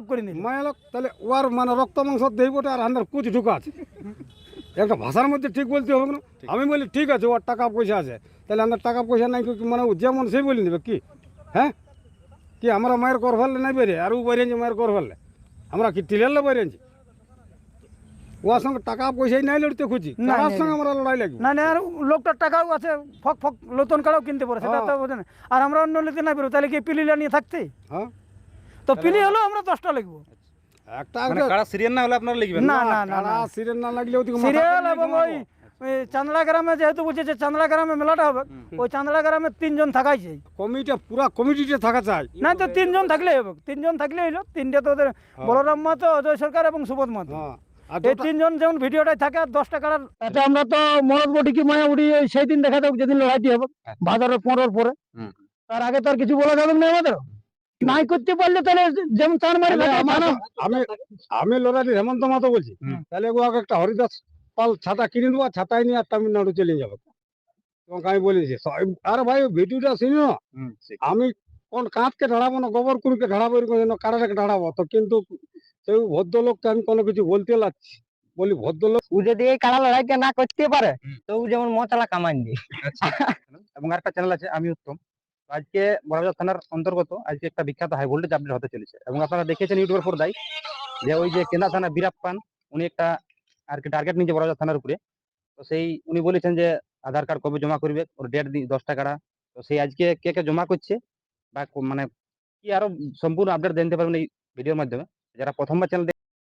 করে নিল। মায়া তাহলে ওর মানে রক্ত মাংস দেবটা আর আন্দার কুচ ঢুকা আছে। একটা ভাষার মধ্যে ঠিক বলতে হবে না। আমি বলি ঠিক আছে ওর টাকা পয়সা আছে। তাহলে আমার টাকা পয়সা নাই মানে যেমন সেই বলে নেবে কি? হ্যাঁ? কি আমরা মায়ের কর ফেললে নাই বেরে আর ও বেরিয়েছে মায়ের কর ফেললে। আমরা কি টিলেলে বেরিয়েছি ওর সঙ্গে টাকা পয়সাই নাই লড়তে খুঁজি। না, তার সঙ্গে আমরা লড়াই লাগবে। না না আর লোকটার টাকাও আছে ফক ফক নতুন কাড়াও কিনতে পারে সেটা তো হ্যাঁ। বোঝেন আর আমরা অন্য নিতে না পারব তাহলে কি পিলিলা নিয়ে থাকতে? হ্যাঁ। তো পিলি হলেও আমরা দশটা লিখব। একটা মানে কাড়া সিরিয়াল না হলে আপনারা লিখবেন? না না না না সিরিয়াল না। লাগলে ওদিকে সিরিয়াল এবং ওই ওই গ্রামে যেহেতু বলছে যে চান্দড়া গ্রামে মেলাটা হবে ওই চান্দড়া গ্রামে তিনজন থাকাইছে কমিটিটা পুরা কমিটিতে থাকা চাই। না তো তিনজন থাকলে হবে। তিনজন থাকলে হইল। তিনটে তো ওদের বলরাম মাতো অজয় সরকার এবং সুবোধ মাতো হ্যাঁ। এই তিনজন যেমন ভিডিওটাই থাকে আর দশটা কারার আচ্ছা আমরা তো মরদ বটি কি মায়া উড়ি সেই দিন দেখা দেবো যেদিন লড়াইটি হবে ভাদরের পনেরোর পরে। তার আগে তো আর কিছু বলা যাবে না আমাদের? নাই করতে পারলে তাহলে যেমন চান মারি আমি আমি লড়াই হেমন্ত মাতো বলছি। তাহলে ও একটা হরিদাস পাল ছাতা কিনে দেবো আর ছাতাই নিয়ে আর তামিলনাড়ু চলে যাব। তোমাকে আমি বলেছি আরে ভাই ভিডিওটা শুনি না আমি কোন কাঁচকে ঢাড়াবো না গোবর কুড়িকে ঢাড়াবো এরকম যেন কারাটাকে ঢাড়াবো তো কিন্তু সেই ভদ্রলোককে আমি কোনো কিছু বলতে লাগছি বলি ভদ্রলোক ও যদি এই লড়াইটা না করতে পারে। তো যেমন মশলা কামান দিয়ে এবং আরেকটা চ্যানেল আছে আমি উত্তম। আজকে বড়বাজার থানার অন্তর্গত আজকে একটা বিখ্যাত হাই ভোল্টেজ আপডেট হতে চলেছে এবং আপনারা দেখেছেন ইউটিউবের পর্দায় যে ওই যে কেন্দ্রা থানা বীরাপ্পান উনি একটা আর কি টার্গেট নিয়েছে বড়বাজার থানার উপরে। তো সেই উনি বলেছেন যে আধার কার্ড কবে জমা করবে, ওর ডেট দিন দশ টাকাটা তো সেই আজকে কে কে জমা করছে বা মানে কি আরও সম্পূর্ণ আপডেট জানতে পারবেন এই ভিডিওর মাধ্যমে। যারা প্রথমবার চ্যানেল